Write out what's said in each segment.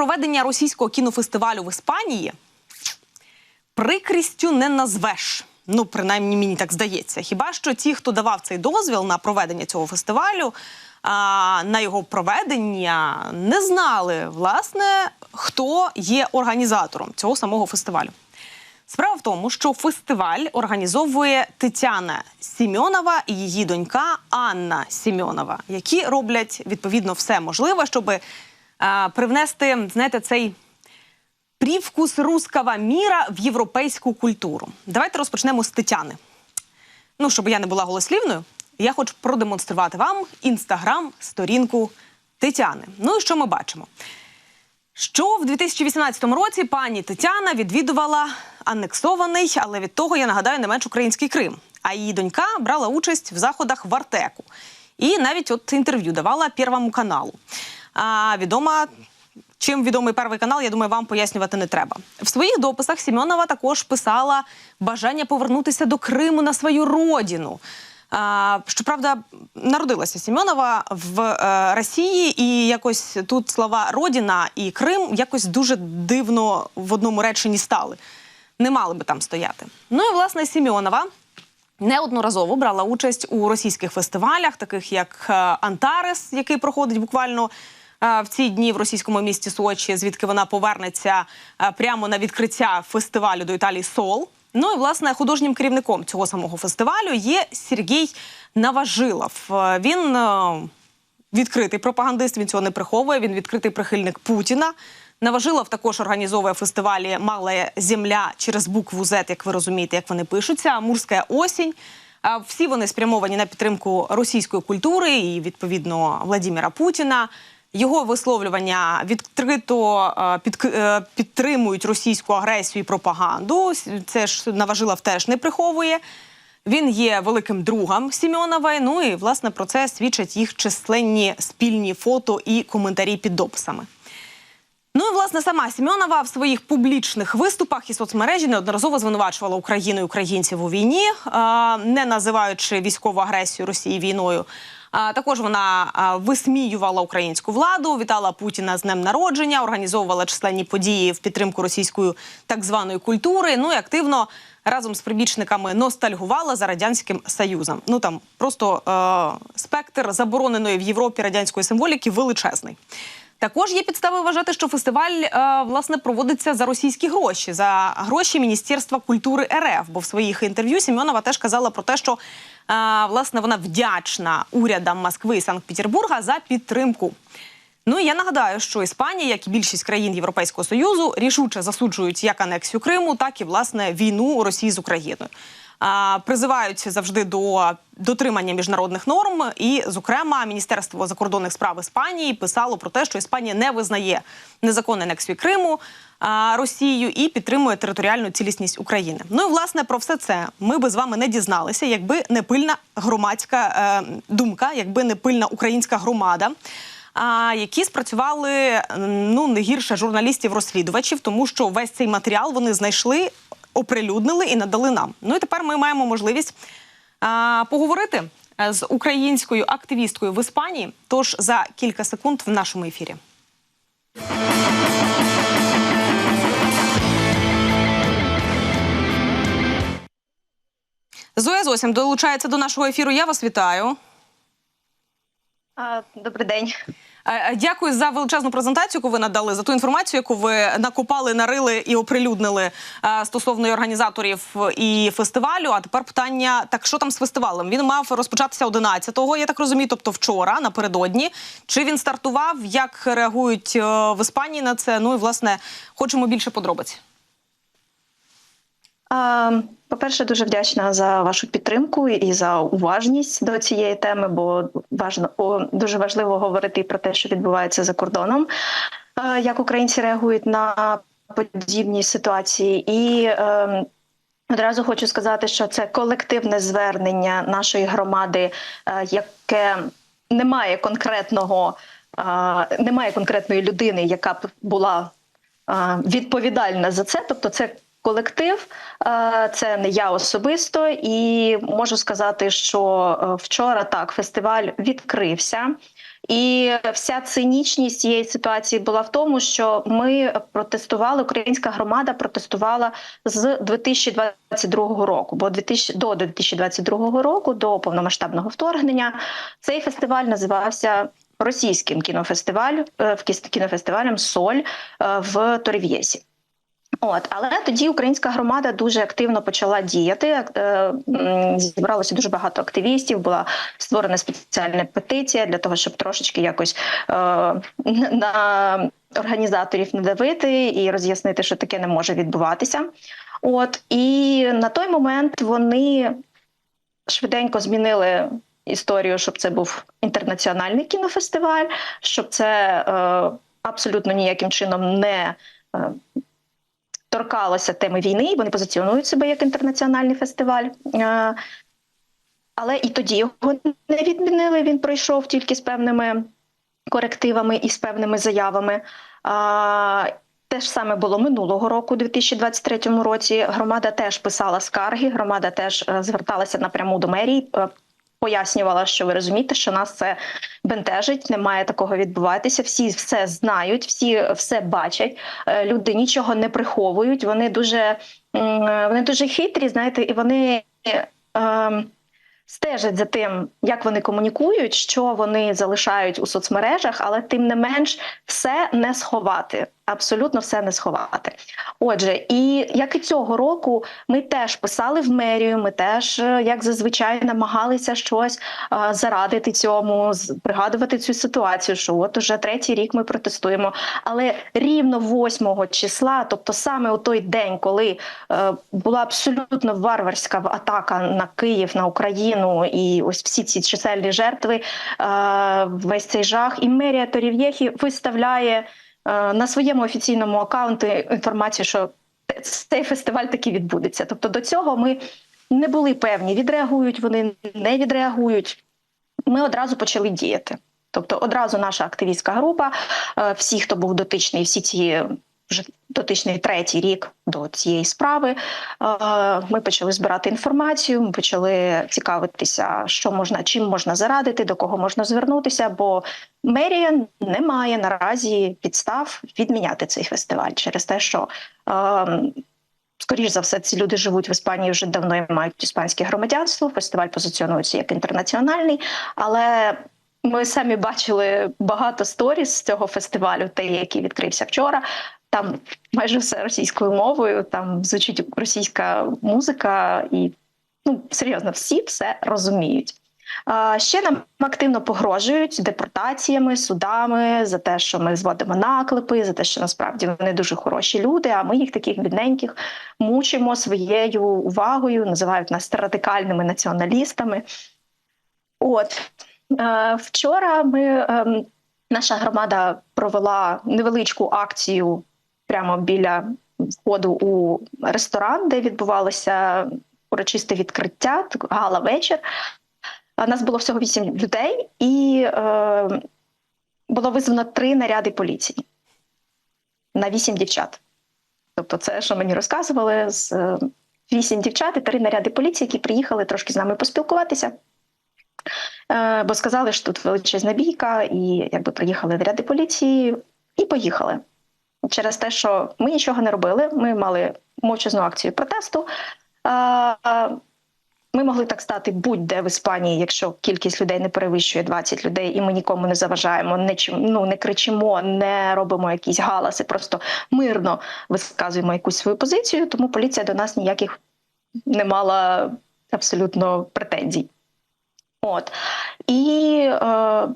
проведення російського кінофестивалю в Іспанії прикрістю не назвеш. Ну, принаймні, мені так здається. Хіба що ті, хто давав цей дозвіл на проведення цього фестивалю, а, на його проведення, не знали, власне, хто є організатором цього самого фестивалю. Справа в тому, що фестиваль організовує Тетяна Сімьонова і її донька Анна Сімьонова, які роблять відповідно все можливе, щоб привнести, знаєте, цей привкус руского міра в європейську культуру. Давайте розпочнемо з Тетяни. Ну, щоб я не була голослівною, я хочу продемонструвати вам інстаграм-сторінку Тетяни. Ну і що ми бачимо? Що в 2018 році пані Тетяна відвідувала анексований, але від того я нагадаю не менш український Крим. А її донька брала участь в заходах в Артеку. І навіть от інтерв'ю давала Первому каналу. А відома. Чим відомий перший канал, я думаю, вам пояснювати не треба. В своїх дописах Сімьонова також писала бажання повернутися до Криму на свою родину. А, щоправда, народилася Сімьонова в е, Росії, і якось тут слова Родина і Крим якось дуже дивно в одному реченні стали. Не мали би там стояти. Ну і власне Сімьонова неодноразово брала участь у російських фестивалях, таких як е, Антарес, який проходить буквально. В ці дні в російському місті Сочі, звідки вона повернеться прямо на відкриття фестивалю до Італії Сол. Ну і власне художнім керівником цього самого фестивалю є Сергій Наважилов. Він відкритий пропагандист. Він цього не приховує. Він відкритий прихильник Путіна. Наважилов також організовує фестивалі Мала земля через букву Z, як ви розумієте, як вони пишуться. Амурська осінь. Всі вони спрямовані на підтримку російської культури і відповідно Владимира Путіна. Його висловлювання відкрито е, е, підтримують російську агресію і пропаганду. Це ж Наважилов теж не приховує. Він є великим другом Сімьонової. Ну і власне про це свідчать їх численні спільні фото і коментарі під дописами. Ну і власне сама Сімьонова в своїх публічних виступах і соцмережі неодноразово звинувачувала Україну і українців у війні, е, не називаючи військову агресію Росії війною. Також вона висміювала українську владу, вітала Путіна з днем народження, організовувала численні події в підтримку російської так званої культури. Ну і активно разом з прибічниками ностальгувала за радянським союзом. Ну там просто е- спектр забороненої в Європі радянської символіки величезний. Також є підстави вважати, що фестиваль е, власне проводиться за російські гроші, за гроші Міністерства культури РФ. Бо в своїх інтерв'ю Сімьонова теж казала про те, що е, власне вона вдячна урядам Москви і Санкт-Петербурга за підтримку. Ну і я нагадаю, що Іспанія, як і більшість країн Європейського союзу, рішуче засуджують як анексію Криму, так і власне війну Росії з Україною. А, призивають завжди до дотримання міжнародних норм. І, зокрема, Міністерство закордонних справ Іспанії писало про те, що Іспанія не визнає незаконну анексію Криму Росією і підтримує територіальну цілісність України. Ну і власне про все це ми би з вами не дізналися, якби не пильна громадська е, думка, якби не пильна українська громада. А, які спрацювали ну не гірше журналістів-розслідувачів, тому що весь цей матеріал вони знайшли, оприлюднили і надали нам. Ну і тепер ми маємо можливість а, поговорити е, з українською активісткою в Іспанії. Тож за кілька секунд в нашому ефірі. Зоя Зосім долучається до нашого ефіру. Я вас вітаю. Добрий день. Е, Дякую за величезну презентацію, яку ви надали, за ту інформацію, яку ви накопали, нарили і оприлюднили е, стосовно організаторів і фестивалю. А тепер питання: так що там з фестивалем? Він мав розпочатися 11-го, я так розумію, тобто вчора, напередодні. Чи він стартував? Як реагують е, в Іспанії на це? Ну і власне хочемо більше подробиць. А, По-перше, дуже вдячна за вашу підтримку і за уважність до цієї теми, бо важно дуже важливо говорити про те, що відбувається за кордоном, як українці реагують на подібні ситуації. І е, одразу хочу сказати, що це колективне звернення нашої громади, е, яке не має конкретного, е, немає конкретної людини, яка б була е, відповідальна за це, тобто це. Колектив, е, це не я особисто, і можу сказати, що е, вчора так фестиваль відкрився, І вся цинічність цієї ситуації була в тому, що ми протестували, українська громада протестувала з 2022 року. Бо 2000, до 2022 року, до повномасштабного вторгнення, цей фестиваль називався російським кінофестиваль е, в кіс- кінофестивалем Соль е, в Торів'єсі. От, але тоді українська громада дуже активно почала діяти. е, Зібралося дуже багато активістів. Була створена спеціальна петиція для того, щоб трошечки якось е, на організаторів надавити і роз'яснити, що таке не може відбуватися. От і на той момент вони швиденько змінили історію, щоб це був інтернаціональний кінофестиваль, щоб це е, абсолютно ніяким чином не е, торкалося теми війни. Вони позиціонують себе як інтернаціональний фестиваль. Е, але і тоді його не відмінили. Він пройшов тільки з певними корективами і з певними заявами. Те ж саме було минулого року, у 2023 році. Громада теж писала скарги. Громада теж е, зверталася напряму до мерії. Пояснювала, що ви розумієте, що нас це бентежить, не має такого відбуватися. Всі все знають, всі все бачать. Е, Люди нічого не приховують. Вони дуже вони дуже хитрі, знаєте, і вони. Е, стежать за тим, як вони комунікують, що вони залишають у соцмережах, але тим не менш все не сховати. Абсолютно все не сховати. Отже, і як і цього року, ми теж писали в мерію. Ми теж, е, як зазвичай, намагалися щось е, зарадити цьому, пригадувати цю ситуацію. Що от уже третій рік ми протестуємо. Але рівно 8 числа, тобто саме у той день, коли е, була абсолютно варварська атака на Київ, на Україну, і ось всі ці чисельні жертви, весь цей жах, і мерія Торів'єхі виставляє на своєму офіційному аккаунті інформацію, що цей фестиваль таки відбудеться. Тобто до цього ми не були певні, відреагують вони, не відреагують. Ми одразу почали діяти. Тобто, одразу наша активістська група, е, всі, хто був дотичний, всі ці вже дотичний третій рік до цієї справи. е, Ми почали збирати інформацію. Ми почали цікавитися, що можна, чим можна зарадити, до кого можна звернутися. Бо мерія не має наразі підстав відміняти цей фестиваль через те, що. е, Скоріш за все, ці люди живуть в Іспанії вже давно і мають іспанське громадянство. Фестиваль позиціонується як інтернаціональний, але ми самі бачили багато сторіс з цього фестивалю, той, який відкрився вчора. Там майже все російською мовою, там звучить російська музика, і ну серйозно, всі все розуміють. А, Ще нам активно погрожують депортаціями, судами за те, що ми зводимо наклепи, за те, що насправді вони дуже хороші люди. А ми їх таких бідненьких мучимо своєю увагою, називають нас радикальними націоналістами. От е, вчора ми ем, наша громада провела невеличку акцію прямо біля входу у ресторан, де відбувалося урочисте відкриття, гала вечір. Нас було всього вісім людей, і е, було визвано три наряди поліції на вісім дівчат. Тобто, це, що мені розказували, з е, вісім дівчат і три наряди поліції, які приїхали трошки з нами поспілкуватися. Е, бо сказали, що тут величезна бійка, і якби приїхали наряди поліції і поїхали. Через те, що ми нічого не робили, ми мали мовчазну акцію протесту. Ми могли так стати будь-де в Іспанії, якщо кількість людей не перевищує 20 людей, і ми нікому не заважаємо, не ну не кричимо, не робимо якісь галаси, просто мирно висказуємо якусь свою позицію. Тому поліція до нас ніяких не мала абсолютно претензій. От і е,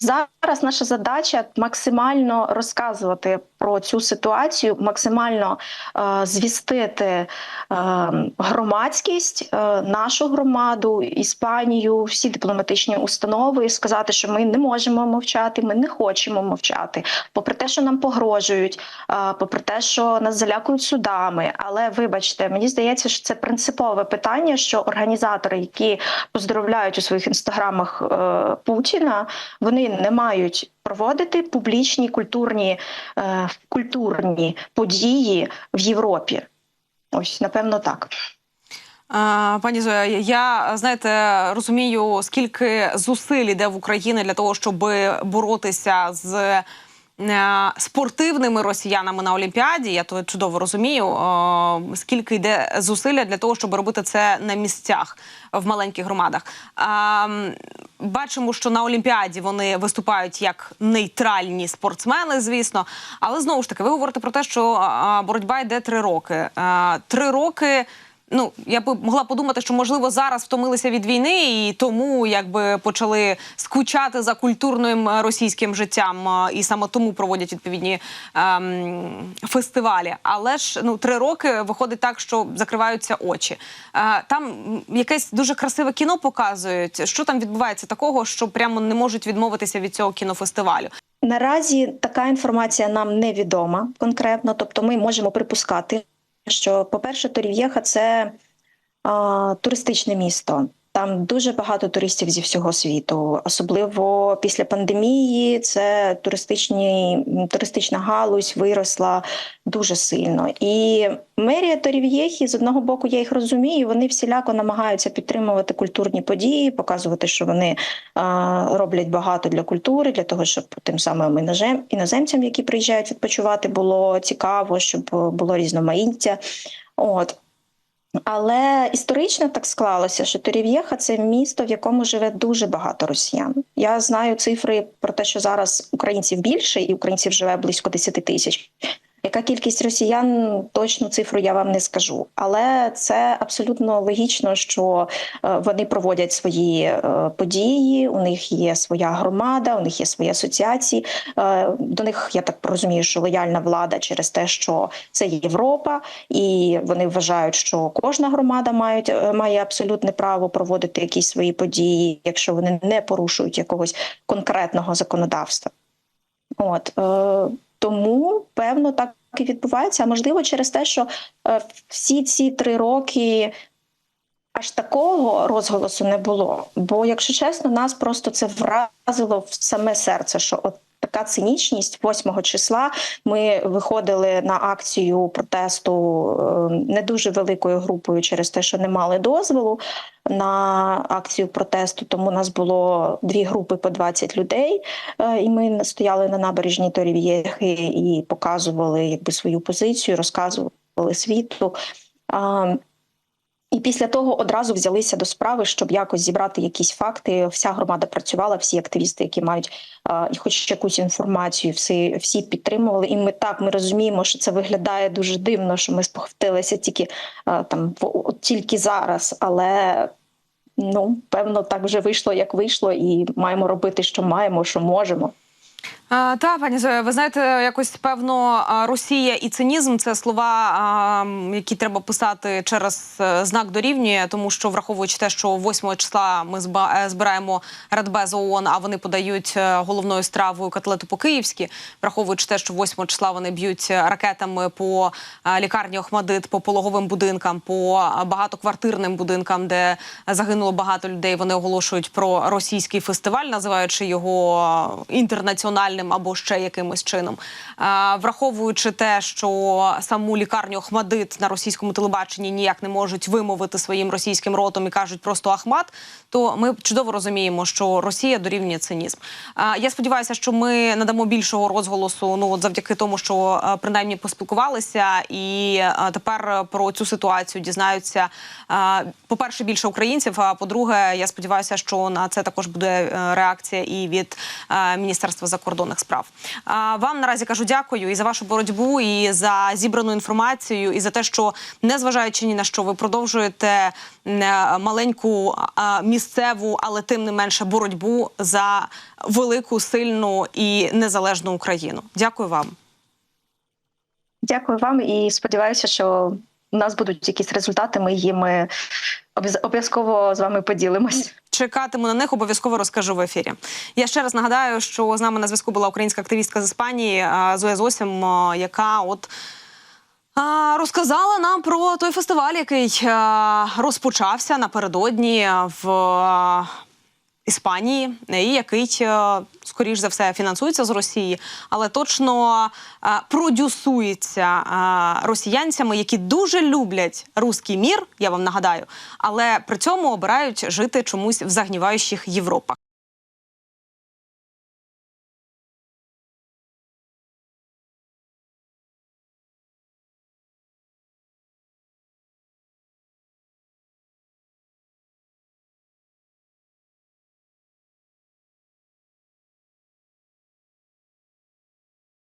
зараз наша задача максимально розказувати про цю ситуацію, максимально е, звістити е, громадськість, е, нашу громаду, Іспанію, всі дипломатичні установи, сказати, що ми не можемо мовчати, ми не хочемо мовчати, попри те, що нам погрожують, е, попри те, що нас залякують судами. Але вибачте, мені здається, що це принципове питання, що організатори, які поздоровляють у своїх інстаграмах е, Путіна, вони не мають проводити публічні культурні, е, культурні події в Європі. Ось, напевно, так. Пані Зоя, я знаєте, розумію, скільки зусиль іде в Україні для того, щоб боротися з спортивними росіянами на Олімпіаді. Я то чудово розумію. е, Скільки йде зусилля для того, щоб робити це на місцях в маленьких громадах. Бачимо, що на Олімпіаді вони виступають як нейтральні спортсмени, звісно. Але знову ж таки, ви говорите про те, що боротьба йде три роки. Три роки. Ну, я би могла подумати, що можливо зараз втомилися від війни і тому якби почали скучати за культурним е, російським життям, е, і саме тому проводять відповідні ем, фестивалі. Але ж ну три роки виходить так, що закриваються очі. Е, там якесь дуже красиве кіно показують. Що там відбувається такого, що прямо не можуть відмовитися від цього кінофестивалю? Наразі така інформація нам невідома конкретно, тобто ми можемо припускати, що, по-перше, Торів'єха це а, туристичне місто. Там дуже багато туристів зі всього світу, особливо після пандемії. Це туристичні, туристична галузь виросла дуже сильно. І мерія Торів'єхі, з одного боку, я їх розумію. Вони всіляко намагаються підтримувати культурні події, показувати, що вони а, роблять багато для культури, для того, щоб тим самим інозем, іноземцям, які приїжджають відпочивати, було цікаво, щоб було різноманіття. От. Але історично так склалося, що Торів'єха це місто, в якому живе дуже багато росіян. Я знаю цифри про те, що зараз українців більше, і українців живе близько 10 тисяч. Яка кількість росіян? Точну цифру я вам не скажу, але це абсолютно логічно, що е, вони проводять свої е, події. У них є своя громада, у них є свої асоціації. Е, До них я так розумію, що лояльна влада через те, що це Європа, і вони вважають, що кожна громада мають має абсолютне право проводити якісь свої події, якщо вони не порушують якогось конкретного законодавства. От тому певно так і відбувається. А можливо, через те, що е, всі ці три роки. Аж такого розголосу не було. Бо, якщо чесно, нас просто це вразило в саме серце, що от така цинічність 8 числа ми виходили на акцію протесту е, не дуже великою групою через те, що не мали дозволу на акцію протесту. Тому у нас було дві групи по 20 людей, е, і ми стояли на набережній Торів'єхи і показували якби свою позицію, розказували світу. І після того одразу взялися до справи, щоб якось зібрати якісь факти. Вся громада працювала, всі активісти, які мають а, хоч якусь інформацію, всі, всі підтримували. І ми так ми розуміємо, що це виглядає дуже дивно, що ми спохватилися тільки а, там в, тільки зараз, але. Ну, певно, так вже вийшло, як вийшло, і маємо робити, що маємо, що можемо. Та, пані Зоя, ви знаєте, якось певно Росія і цинізм це слова, які треба писати через е, знак дорівнює, тому що враховуючи те, що 8 числа ми е, збираємо Радбез ООН, а вони подають е, головною стравою котлету по-київськи, враховуючи те, що 8 числа вони б'ють ракетами по лікарні Охмадит, по пологовим будинкам, по багатоквартирним будинкам, де загинуло багато людей. Вони оголошують про російський фестиваль, називаючи його е, інтернаціональним або ще якимось чином. Е, Враховуючи те, що саму лікарню Охмадит на російському телебаченні ніяк не можуть вимовити своїм російським ротом і кажуть просто Ахмат, то ми чудово розуміємо, що Росія дорівнює цинізм. Е, Я сподіваюся, що ми надамо більшого розголосу. Ну от завдяки тому, що е, принаймні поспілкувалися, і тепер про цю ситуацію дізнаються. е, По-перше, більше українців. А по-друге, я сподіваюся, що на це також буде реакція і від Міністерства закордонних справ. А Вам наразі кажу дякую і за вашу боротьбу, і за зібрану інформацію, і за те, що незважаючи ні на що, ви продовжуєте е, маленьку місцеву, але тим не менше боротьбу за велику, сильну і незалежну Україну. Дякую вам. Дякую вам і сподіваюся, що у нас будуть якісь результати. Ми їм обов'язково з вами поділимось. Чекатиму на них, обов'язково розкажу в ефірі. Я ще раз нагадаю, що з нами на зв'язку була українська активістка з Іспанії Зоя Зосім, яка от. Розказала нам про той фестиваль, який розпочався напередодні в Іспанії, і який, е, скоріш за все, фінансується з Росії, але точно е, продюсується е, росіянцями, які дуже люблять руський мір, я вам нагадаю, але при цьому обирають жити чомусь в загніваючих Європах.